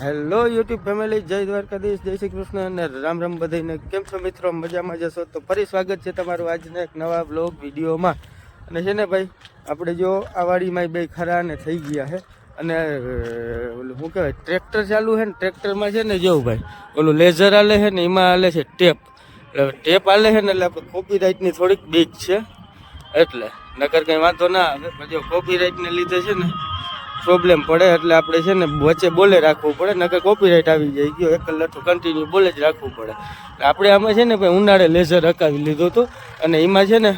Hello YouTube family જય દ્વારકાધીશ, જય શ્રી કૃષ્ણ અને રામ રામ બધાને. કેમ છો મિત્રો? મજામાં જશો? તો ફરી સ્વાગત છે તમારું આજના એક નવા બ્લોગ વિડીયોમાં. અને છે ને ભાઈ, આપણે જો આ વાડીમાં બે ખરા ને થઈ ગયા છે. અને શું કહેવાય? ટ્રેક્ટર ચાલુ છે ને, ટ્રેક્ટરમાં છે ને જેવું ભાઈ, ઓલું લેઝર આલે છે ને, એમાં આલે છે ટેપ. એટલે ટેપ આલે છે ને, એટલે આપણે કોપીરાઇટની થોડીક બીક છે. એટલે, નકર કંઈ વાંધો ના આવે પછી કોપી કોપીરાઇટને લીધે છે ને પ્રોબ્લેમ પડે એટલે આપણે છે ને વચ્ચે બોલે રાખવું પડે, નકર કોપીરાઇટ આવી જાય, ગયો, એક કલાક કન્ટિન્યુ બોલે જ રાખવું પડે. આપણે આમાં છે ને ભાઈ ઉનાળે લેઝર હકાવી લીધું હતું અને એમાં છે ને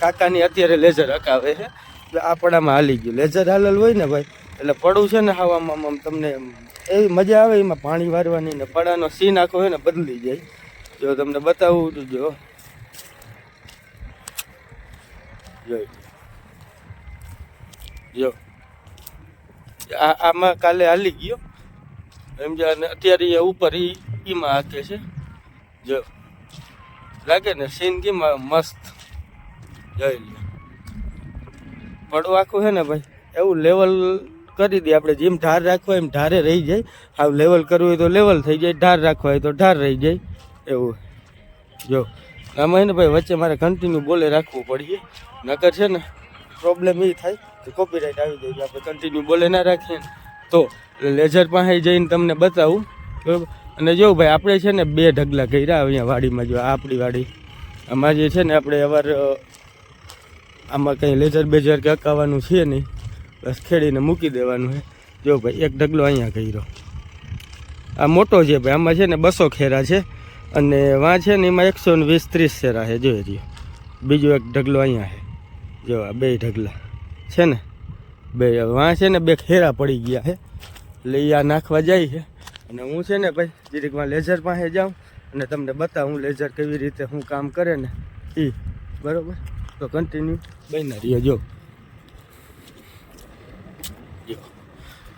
કાકાની અત્યારે લેઝર હકાવે છે. એટલે આપણામાં હાલી ગયું. લેઝર હાલેલ હોય ને ભાઈ, એટલે પડું છે ને હવામાં આમ તમને એવી મજા આવે, એમાં પાણી વારવાની ને પડાનો સીન આખો હોય ને બદલી જાય. જો તમને બતાવું તો જો. જો. આ આમાં કાલે હાલી ગયો. એમ જે અને અત્યારે ઉપર એ ઈમાં હાકે છે. જો. લાગે ને સીન કેમાં મસ્ત. જોઈ લે પડો આખું છે ને ભાઈ? એવું લેવલ કરી દે આપણે. જેમ ઢાર રાખવા એમ ઢારે રહી જાય. આવું લેવલ કરવું હોય તો લેવલ થઈ જાય. ઢાર રાખવા હોય તો ઢાર રહી જાય. એવું. જો. આમાં છે ને ભાઈ, વચ્ચે મારે કન્ટિન્યુ બોલે રાખવું પડીએ નકર છે ને પ્રોબ્લેમ એ થાય. કે કોપીરાઇટ આવી જાય આપણે કન્ટિન્યુ બોલે ના રાખીએ તો લેઝર પાસે જઈને તમને બતાવું, બરાબર? અને જો ભાઈ, આપણે છે ને બે ઢગલા કર્યા અહીંયા વાડીમાં, જો આપણી વાડી. આમાં જે છે ને આપણે અવાર આમાં કંઈ લેઝર બેઝર કે અકાવવાનું છે નહીં. બસ ખેડીને મૂકી દેવાનું છે. જો ભાઈ, એક ઢગલો અહીંયા કર્યો. આ મોટો છે ભાઈ, આમાં છે ને બસો ખેરા છે. અને વાં છે ને એમાં એકસો ને વીસ ત્રીસ શેરા છે જોઈએ બીજો એક ઢગલો અહીંયા છે. જો આ બે ઢગલા. છે ને, બે વાં છે ને બે ખેરા પડી ગયા છે. એટલે એ આ નાખવા જાય છે. અને હું છે ને ભાઈ જીરીકમાં લેઝર પાસે જાઉં અને તમને બતાવું લેઝર કેવી રીતે હું કામ કરે ને એ બરાબર? તો કન્ટિન્યુ બની રહીએ, જો.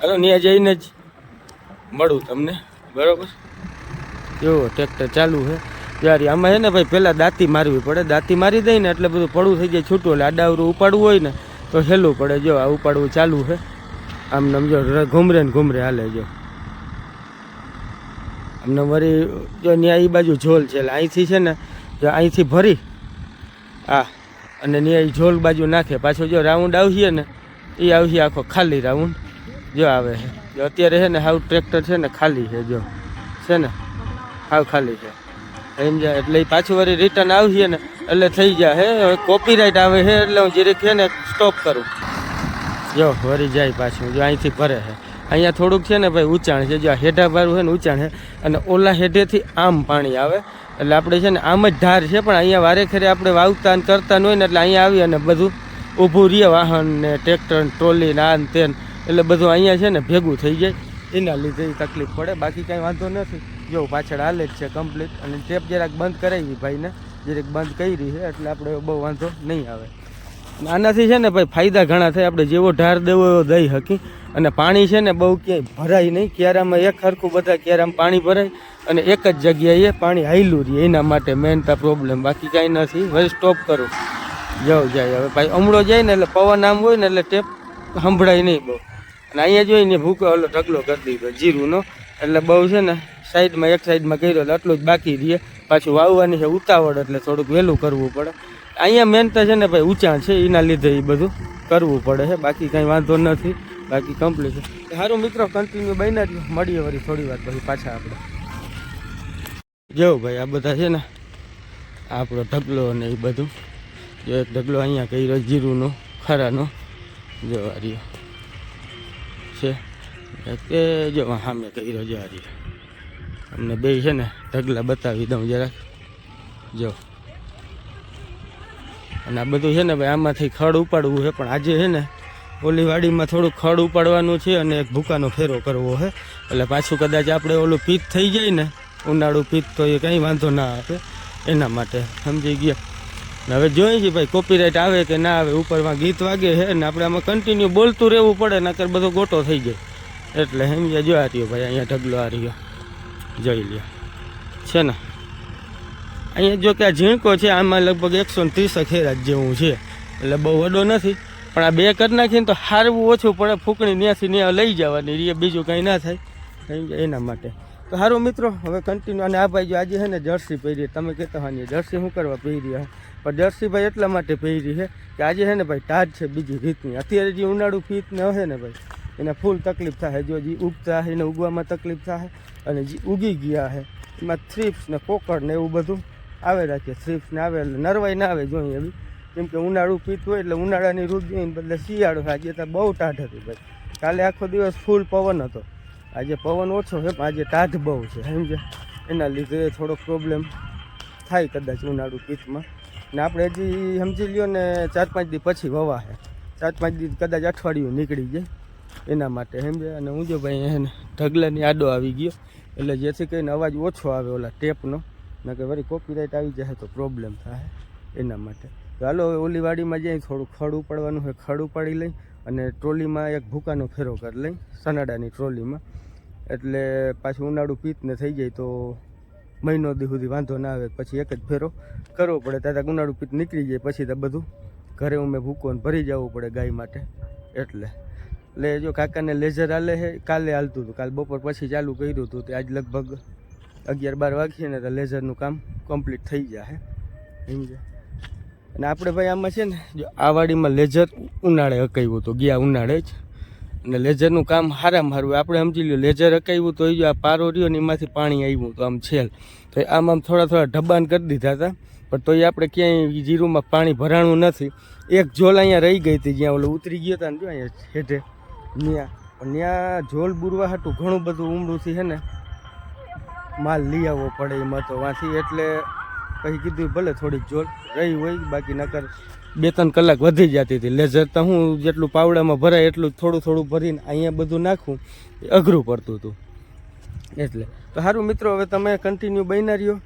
હલો ત્યાં જઈને જ મળું તમને. બરોબર? જો, ટ્રેક્ટર ચાલુ છે. ત્યારે આમાં છે ને ભાઈ પહેલાં દાંતી મારવી પડે. દાંતી મારી દઈ ને એટલે બધું પડું થઈ જાય છૂટું. એટલે આડાવરું ઉપાડવું હોય ને તો હેલું પડે જો, આ ઉપાડવું ચાલુ છે. આમ નામ જો ઘૂમરે ને ઘૂમરે હાલે જો. આમને વળી જો ત્યાં એ બાજુ ઝોલ છે, એટલે અહીંથી છે ને, જો અહીંથી ભરી આ અને ત્યાં ઝોલ બાજુ નાખે. પાછો જો રાઉન્ડ આવશે ને એ આવશે આખો ખાલી રાઉન્ડ. જો આવે છે. જો અત્યારે છે ને હાવ ટ્રેક્ટર છે ને ખાલી છે, જો. છે ને, હાવ ખાલી છે. એમ જાય એટલે પાછું વળી રિટર્ન આવશે ને, એટલે થઈ જાય હે? કોપીરાઇટ આવે છે એટલે હું જીરીક છે ને સ્ટોપ કરું. જો, વળી જાય પાછું, જો અહીંથી ભરે છે અહીંયા થોડુંક છે ને ભાઈ ઊંચાણ છે, જો હેઠા ભારું છે ને ઊંચાણ છે અને ઓલા હેઠેથી આમ પાણી આવે. એટલે આપણે છે ને આમ જ ધાર છે, પણ અહીંયા વારે ખરે આપણે વાવતા ને કરતા હોય ને, એટલે અહીંયા આવી અને બધું ઊભું રહીએ વાહન ને ટ્રેક્ટર ટ્રોલી ને આ ને તે એટલે બધું અહીંયા છે ને ભેગું થઈ જાય. એના લીધે તકલીફ પડે. બાકી કાંઈ વાંધો નથી. જો પાછળ હાલે જ છે કમ્પ્લીટ અને ટેપ જરાક બંધ કરાવી ભાઈને. જરાક બંધ કરી છે, એટલે આપણે બહુ વાંધો નહીં આવે. આનાથી છે ને ભાઈ ફાયદા ઘણા થાય. આપણે જેવો ઢાર દેવો એવો દઈ શકી અને પાણી છે ને બહુ ક્યાંય ભરાય નહીં. ક્યારામાં એક હરખું બધા ક્યારામાં પાણી ભરાય. અને એક જ જગ્યાએ પાણી હાયલું રહે. એના માટે મેન તો પ્રોબ્લેમ બાકી કાંઈ નથી. હવે સ્ટોપ કરો. જાઓ જાય હવે ભાઈ અમળો જાય ને એટલે પવન આમ હોય ને એટલે ટેપ સંભળાય નહીં બહુ. અને અહીંયા જોઈને ભૂકો ઓલો ઢગલો કરી દીધો, જીરુંનો. એટલે બહુ છે ને, સાઈડમાં એક સાઈડમાં કર્યો એટલે આટલું જ બાકી રહીએ પાછું વાવવાની છે ઉતાવળ, એટલે થોડુંક વહેલું કરવું પડે. અહીંયા મેન તો છે ને ભાઈ ઊંચાણ છે, એના લીધે એ બધું કરવું પડે છે. બાકી કાંઈ વાંધો નથી. બાકી કમ્પ્લીટ છે. સારું મિત્રો કન્ટિન્યુ બન્યા જ. મળીએ વળી થોડી વાર પછી પાછા આપણે. જો ભાઈ, આ બધા છે ને, આપણો ઢગલો ને એ બધું. જો એક ઢગલો અહીંયા કર્યો, જીરુંનો, ખરાનો. જો આ રહ્યો. છે. તે જો સામે કર્યો જો રહ્યો અમને બે છે ને, ઢગલા બતાવી દઉં જરાક. જો. અને આ બધું છે ને, ભાઈ, આમાંથી ખડ ઉપાડવું છે. પણ આજે છે ને ઓલી વાડીમાં થોડુંક ખડ ઉપાડવાનું છે અને એક ભૂકાનો ફેરો કરવો છે. એટલે પાછું કદાચ આપણે ઓલું પીત થઈ જાય ને, ઉનાળું પીત તો એ કંઈ વાંધો ના આવે. એના માટે સમજી ગયા. હવે જોઈએ છીએ ભાઈ કોપીરાઇટ આવે કે ના આવે, ઉપરમાં ગીત વાગે છે ને આપણે આમાં કન્ટિન્યુ બોલતું રહેવું પડે, નકર બધો ગોટો થઈ જાય. એટલે સમજ્યા જો આ રહ્યો ભાઈ, અહીંયા ઢગલો આ રહ્યો. જોઈ લ્યો. છે ને? અહીંયા જો કે આ ઝીણકો છે, આમાં લગભગ એકસો ને ત્રીસ ખેરા જ જેવું છે. એટલે બહુ વડો નથી. પણ આ બે કરી નાખીને તો હારવું ઓછું પડે, ફૂકણી ત્યાંથી ત્યાં લઈ જવાની રીએ બીજું કંઈ ના થાય. એના માટે. તો સારું મિત્રો, હવે કન્ટિન્યુ અને આ ભાઈ જો આજે છે ને જર્સી પહેરી. તમે કહેતા હા જર્સી શું કરવા પહેરી હે? પણ જર્સી ભાઈ એટલા માટે પહેરી છે કે આજે છે ને ભાઈ ટાઢ છે બીજી રીતની. અત્યારે જે ઉનાળુ ફીત ને હે ને ભાઈ, એને ફૂલ તકલીફ થાય. જો જે ઉગતા હે, એને ઉગવામાં તકલીફ થાય અને જે ઉગી ગયા છે એમાં થ્રીપ્સ ને કોકર ને એવું બધું આવે છે થ્રીપ્સ ને આવે, એટલે નરવાઈ ના આવે જોઈએ એવી કેમ કે ઉનાળુ પીત હોય એટલે ઉનાળાની ઋતુને બદલે શિયાળો આજે તો બહુ ટાઢ હતી ભાઈ. કાલે આખો દિવસ ફૂલ પવન હતો. આજે પવન ઓછો છે, પણ આજે ટાઢ બહુ છે સમજે એના લીધે થોડો પ્રોબ્લેમ થાય કદાચ ઉનાળુ પીતમાં. ને આપણે હજી સમજી લ્યો ને ચાર પાંચ દી પછી વવા છે. ચાર પાંચ દી કદાચ અઠવાડિયું નીકળી જાય એના માટે સમજે અને હું જો ભાઈ એને ઢગલાની આડો આવી ગયો, એટલે જેથી કરીને અવાજ ઓછો આવે ઓલા ટેપનો. ન કે વળી કોપીરાઇટ આવી જાય તો પ્રોબ્લેમ થાય એના માટે. તો હાલો ઓલી વાડીમાં જઈ થોડું ખડ ઉપાડવાનું હોય, ખડ ઉપાડી લઈ અને ટ્રોલીમાં એક ભૂકાનો ફેરો કરી લઈ, સનાડાની ટ્રોલીમાં. એટલે પાછું ઉનાળુ પીતને થઈ જાય તો મહિનો દી સુધી વાંધો ના આવે, પછી એક જ ફેરો કરવો પડે. ત્યાં ઉનાળું પીત નીકળી જાય, પછી તો બધું ઘરે ઉમે ભૂકોને ભરી જવું પડે ગાય માટે. એટલે એટલે જો કાકાને લેઝર હાલે છે કાલે હાલતું હતું. કાલ બપોર પછી ચાલુ કર્યું હતું, તે આજ લગભગ અગિયાર બાર વાગીએ ને તો લેઝરનું કામ કમ્પ્લીટ થઈ જાય સમજ્યા અને આપણે ભાઈ આમાં છે ને, જો આ વાડીમાં લેઝર ઉનાળે હકાવ્યું હતું, ગયા ઉનાળે જ. અને લેઝરનું કામ હારામ હારું આપણે સમજી લ્યો લેઝર હકાવ્યું તો જો આ પારો રહ્યો ને એમાંથી પાણી આવ્યું તો આમ છેલ. તો આમ આમ થોડા થોડા ઢબાન કરી દીધા હતા, પણ તોય આપણે ક્યાંય જીરુમાં પાણી ભરાણું નથી. એક ઝોલ અહીંયા રહી ગઈ હતી, જ્યાં ઓલો ઉતરી ગયો હતા ને જો અહીંયા હેઠે ત્યાં ત્યાં ઝોલ બુરવા હતું ઘણું બધું ઉમડું છે ને. માલ લઈ આવવો પડે એમાં તો. વાંથી એટલે પછી કીધું ભલે થોડીક જોર રહી હોય, બાકી નકર બે ત્રણ કલાક વધી જતી હતી. લેઝર તો હું જેટલું પાવડામાં ભરાય એટલું થોડું થોડું ભરીને અહીંયા બધું નાખું, એ અઘરું પડતું હતું. એટલે તો સારું મિત્રો, હવે તમે કન્ટિન્યુ બન્યા રહ્યો.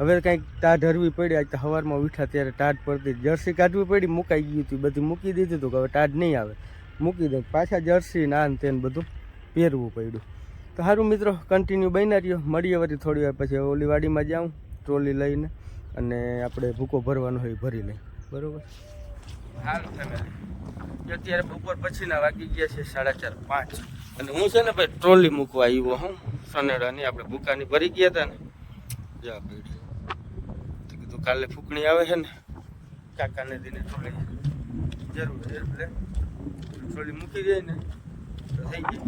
હવે કાંઈક ટાઢ હરવી પડી. આજ તો સવારમાં ઉઠ્યા ત્યારે ટાઢ પડતી. જર્સી કાઢવી પડી, મુકાઈ ગયું હતું. બધું મૂકી દીધું હતું કે હવે ટાઢ નહીં આવે. મૂકી દે પાછા જર્સી ના તેને બધું પહેરવું પડ્યું. તો સારું મિત્રો કન્ટિન્યુ બન્યા રહ્યો. મળીએ વળી થોડી વાર પછી. ઓલી વાડીમાં જાઉં, ટ્રોલી લઈને. અને આપણે ભૂકો ભરવાનો હોય એ ભરી લઈ બરોબર? હાલો અત્યારે બપોર પછીના વાગી ગયા છે સાડા ચાર પાંચ. અને હું છે ને ભાઈ ટ્રોલી મૂકવા આવ્યો હું સનેડાની આપણે ભૂકાની ભરી ગયા હતા ને. જા પડી કીધું કાલે ફૂકણી આવે છે ને. કાકાને દીને ટ્રોલી જરૂર એટલે ટ્રોલી મૂકી દે ને. તો થઈ ગઈ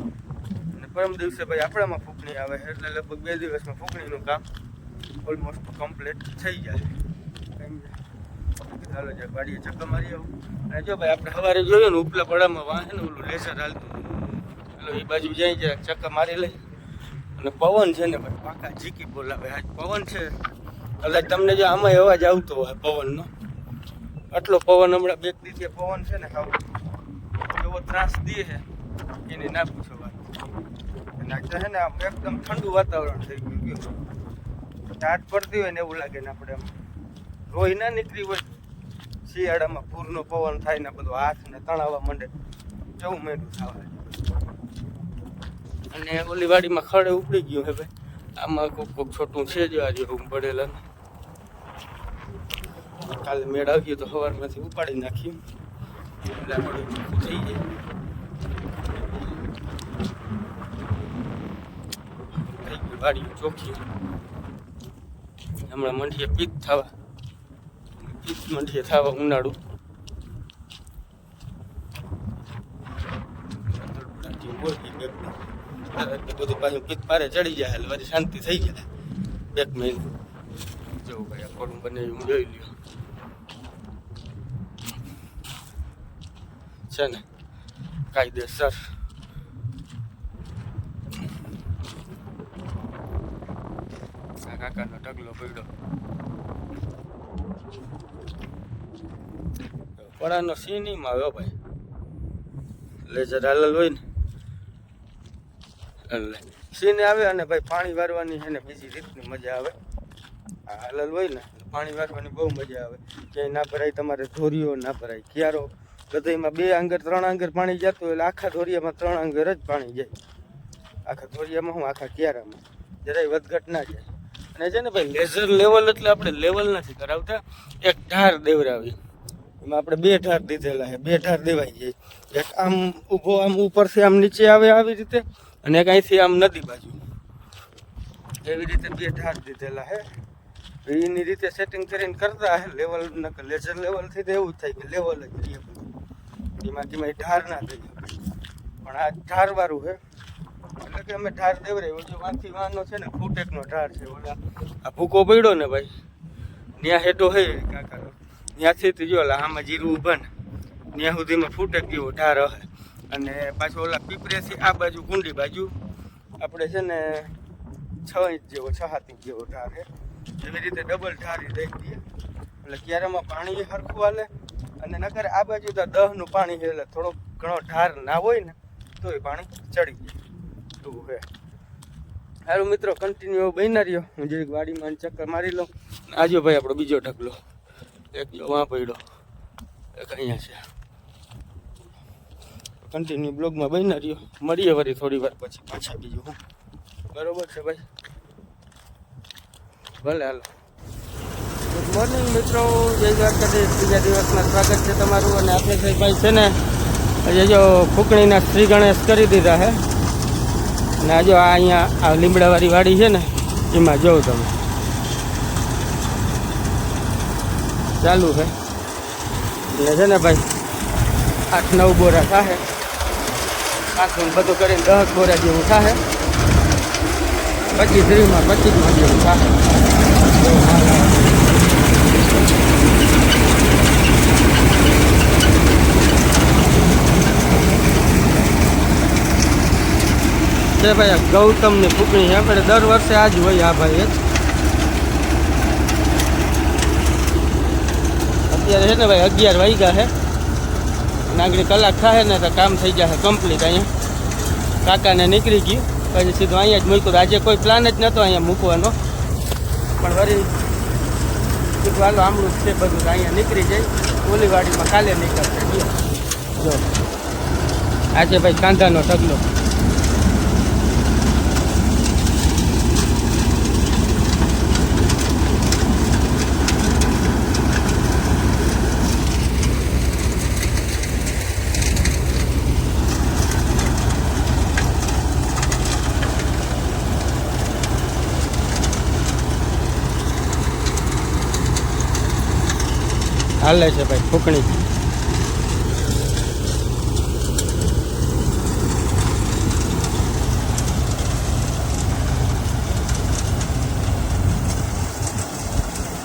અને પરમ દિવસે ભાઈ આપણામાં ફૂકણી આવે એટલે લગભગ બે દિવસમાં ફૂકણીનું કામ ઓલમોસ્ટ કમ્પ્લીટ થઈ જાય. ચાલો જે ગાડીએ ચક્કર મારી આવું. અને જો ભાઈ, આપણે સવારે જોયું ને ઉપલા પડામાં વાહન ઓલું લેસર હાલતું. એટલે એ બાજુ જાય જરાક ચક્કર મારી લઈ અને પવન છે ને ભાઈ, પાકા ઝીકી બોલાવે. આજ પવન છે. એટલે તમને જો આમાં અવાજ આવતો હોય પવનનો. આટલો પવન હમણાં બે દિવસે પવન છે ને હાવ એવો ત્રાસ દે છે. એની ના પૂછો વાત. આજે છે ને એકદમ ઠંડુ વાતાવરણ થઈ ગયું ટાટ પડતી હોય ને એવું લાગે ને આપણે એમ રોઈ ના નીકળી હોય. શિયાળામાં પૂરનો પવન થાય ને બધું હાથ ને તણાવવા માંડે. જવું મેળું થવા અને ઓલી વાડીમાં ખડે ઉપડી ગયું હે ભાઈ. આમાં કોક કોક છોટું છે જ આજે રૂમ પડેલા કાલે મેળ આવ્યો તો સવારમાંથી ઉપાડી નાખ્યું થઈ જાય વાડી ચોખ્ખી. હમણાં મંડીએ પીત થવા. પીક મંડીએ થવા ઉનાળું. બધું પાછું પીત પારે ચડી જાય એટલે શાંતિ થઈ જાય બેક મહિને જવું ભાઈ, આ કોડું બને હું જોઈ લ્યો. છે ને? કાયદેસર આ કાકાનો ઢગલો પડ્યો. પડાનો સીનીમાં આવ્યો ભાઈ. લેઝર હાલલ હોય ને. એટલે સીને આવે અને ભાઈ પાણી વારવાની છે ને બીજી રીતની મજા આવે. હાલલ હોય ને, પાણી વારવાની બહુ મજા આવે. ક્યાંય ના ભરાય, તમારે ધોરીઓ ના ભરાય. ક્યારો ગધઈમાં બે આંગર, ત્રણ આંગર પાણી જતું એટલે આખા ધોરિયામાં ત્રણ આંગર જ પાણી જાય. આખા ધોરિયામાં હું, આખા ક્યારામાં. જરાય વધઘટ ના જાય. અને છે ને ભાઈ લેઝર લેવલ એટલે આપણે લેવલ નથી કરાવતા. એક ઢાર દેવરાવી. એમાં આપણે બે ઢાર દીધેલા છે. બે ઢાર દેવાઈ જાય એક આમ ઊભો, આમ ઉપરથી આમ નીચે આવે આવી રીતે અને એક અહીંથી આમ નદી બાજુ. એવી રીતે બે ઢાર દીધેલા હે એની રીતે સેટિંગ કરીને કરતા હે. લેવલ નકર લેઝર લેવલથી તો એવું થાય કે લેવલ જ રહીએ એમાં કેમાં ઢાર ના થઈ પણ આ ઢાર વાળું છે. એટલે કે અમે ઢાર દેવરે જો વાંથી વાનો છે ને, ફૂટેકનો ઢાર છે. ઓલા, આ ભૂકો પડ્યો ને ભાઈ ત્યાં હેઠો હે કાકા ત્યાંથી તો જો, ઓલા આમાં જીરું ઊભા ને ત્યાં સુધીમાં ફૂટેક જેવો ઢાર હે. અને પાછો ઓલા પીપરેથી આ બાજુ કુંડી બાજુ આપણે છે ને છ ઇંચ જેવો, છ સાત ઇંચ જેવો ઢાર છે એવી રીતે ડબલ ઢારી દઈ દઈએ એટલે ક્યારેમાં પાણી હરખું હાલે અને નગર આ બાજુ તો દહનું પાણી છે એટલે થોડોક ઘણો ઢાર ના હોય ને તો એ પાણી ચડી જાય. એવું છે. સારું મિત્રો કન્ટિન્યુ બન્યા રહ્યો. હું જે વાડીમાં ચક્કર મારી લઉં. આજો ભાઈ આપણો બીજો ઢગલો. એક વાં પડ્યો. એક અહીંયા છે. કન્ટિન્યુ બ્લોગમાં બન્યા રહ્યો. મળીએ વળી થોડી વાર પછી પાછા બીજું, હું. બરોબર છે ભાઈ? ભલે, હાલો. ગુડ મોર્નિંગ મિત્રો. જય દ્વારકાધીશ. બીજા દિવસમાં સ્વાગત છે તમારું. અને આપણે ભાઈ છે ને હજી જો ફૂકણીના શ્રી ગણેશ કરી દીધા છે આ જો આ અહીંયા આ લીમડાવાળી વાડી છે ને, એમાં જોઉં તમે. ચાલુ છે. એટલે છે ને ભાઈ, આઠ નવ બોરા થાય આઠ બધું કરીને દસ બોરા જેવું થાય પચીસ ત્રીસમાં પચીસમાં જેવું થાય છે ભાઈ, આ ગૌતમની ફૂકણી છે. આપણે દર વર્ષે આ જ હોય આ ભાઈ જ. અત્યારે છે ને ભાઈ, અગિયાર વાગ્યા છે. નાગરી કલાક થાય ને તો કામ થઈ જશે કમ્પ્લીટ અહીંયા. કાકાને નીકળી ગયું. પછી સીધું અહીંયા જ મૂક્યું. આજે કોઈ પ્લાન જ નહોતો અહીંયા મૂકવાનો. પણ વળી સીધું હાલો આમળું જ છે બધું. અહીંયા નીકળી જાય. ઓલીવાડીમાં કાલે નીકળશે. જો. આજે ભાઈ કાંધાનો ઢગલો. હાલે છે ભાઈ, ફૂકણી.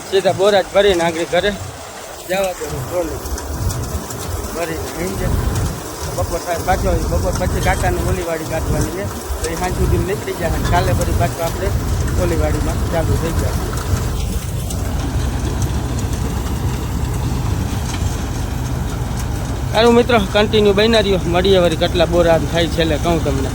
સીધા બોરા જ ભરીને આગળ ઘરે જવા દે ટ્રોલી ભરીને બપોર થાય, પાછો બપોર પછી કાકાની ઓલીવાડી કાઢવાની છે. એ સાંજ સુધી નીકળી જાય કાલે ફરી પાછું આપણે ઓલીવાડીમાં ચાલુ થઈ જાય. સારું મિત્રો કન્ટિન્યુ બન્યા રહ્યો. મળીએ વળી. કેટલા બોરા થાય છેલ્લે કહું તમને.